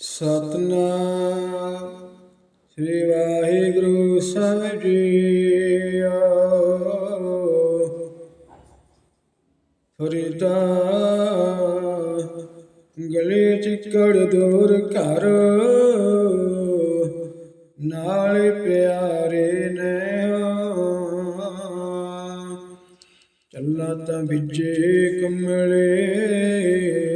ਸਤਨਾਮ। ਸ੍ਰੀ ਵਾਹਿਗੁਰੂ ਸਾਹਿਬ ਜੀਓ ਫਰੀਦਾ, ਗਲੇ ਚਿੱਕੜ ਦੂਰ ਘਰ। ਨਾਲ ਪਿਆਰੇ ਨੇ ਚੱਲਾ ਤਾਂ ਵਿਜੇ ਕਮਲੇ।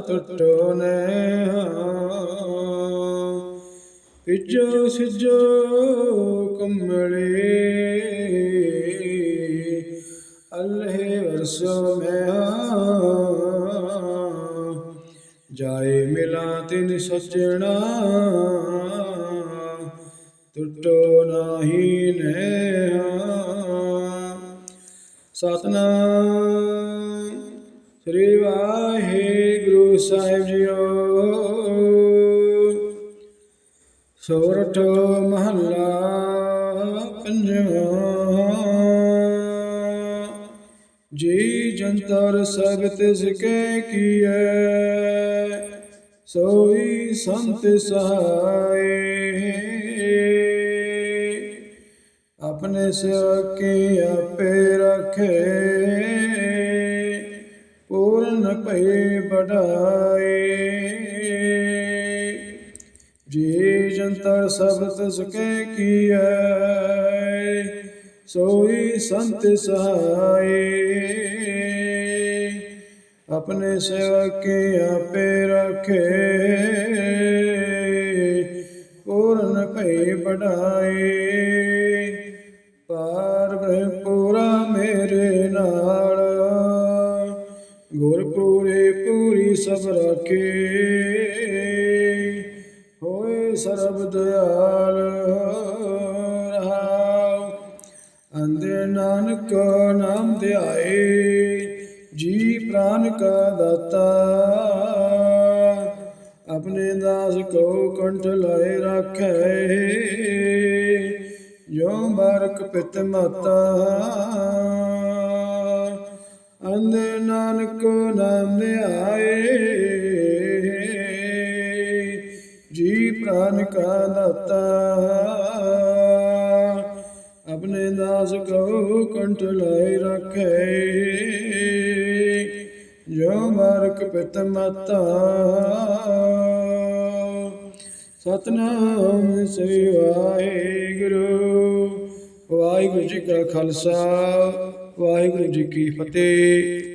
ਟੁੱਟੋ ਨੇ ਪਿਜੋ ਸਿਜੋ ਕਮਲੇ। ਅੱਲੇ ਵਰਸੋ ਮੈਂ ਜਾਏ ਮਿਲਾ ਤਿਨ ਸਜਣਾ। ਟੁੱਟੋ ਨਾਹੀ ਨੇ ਸਤਨਾਮ ਸ੍ਰੀ ਵਾਹਿਗੁਰੂ। ਸਾਹਿਬ ਜੀਓ। ਸੋਰਠ ਮਹੱਲਾ ਪੰਜਵਾਂ ਜੀ ਜੰਤਰ ਸ਼ਗਤ ਤਿਸ ਕੇ ਕੀਐ। ਸੋਈ ਸੰਤ ਸਹਾਏ। ਆਪਣੇ ਸਿਆਕੇ ਆਪੇ ਰਖੇ। ਪੂਰਨ ਭਏ ਬੜਾਏ ਜੀ ਜੰਤਰ ਸਭ ਤਿਸ ਕੇ ਕੀਐ, ਸੋਈ ਸੰਤ ਸਹਾਏ। ਆਪਣੇ ਸੇਵਕੇ ਆਪੇ ਰੱਖੇ, ਪੂਰਨ ਭਏ ਬੜਾਏ ਗੁਰ ਪੂਰੇ ਪੂਰੀ ਸਭ ਰਾਖੇ। ਹੋਏ ਸਰਬ ਦਿਆਲ ਰਹਾਉ। ਅੰਦੇ ਨਾਨਕ ਨਾਮ ਧਿਆਏ ਜੀ ਪ੍ਰਾਨ ਕਾ ਦਾਤਾ। ਆਪਣੇ ਦਾਸ ਕੋ ਕੰਠ ਲਾਏ ਰੱਖੈ। ਜੋ ਬਾਰਕ ਪਿਤ ਮਾਤਾ। ਅੰਦੇ ਨਾਨਕ ਨਾਮ ਧਿਆਏ ਜੀ ਪ੍ਰਾਨ ਕਾ ਦਾਤਾ। ਆਪਣੇ ਦਾਸ ਕੋ ਕੰਠ ਲਾਏ ਰੱਖੇ। ਜੋ ਮਾਰਕ ਪਿਤ ਮਤਾ। ਸਤਨਾਮ ਸ੍ਰੀ ਵਾਹਿਗੁਰੂ। ਵਾਹਿਗੁਰੂ ਜੀ ਕਾ ਖਾਲਸਾ। ਵਾਹਿਗੁਰੂ ਜੀ ਕੀ ਫਤਿਹ।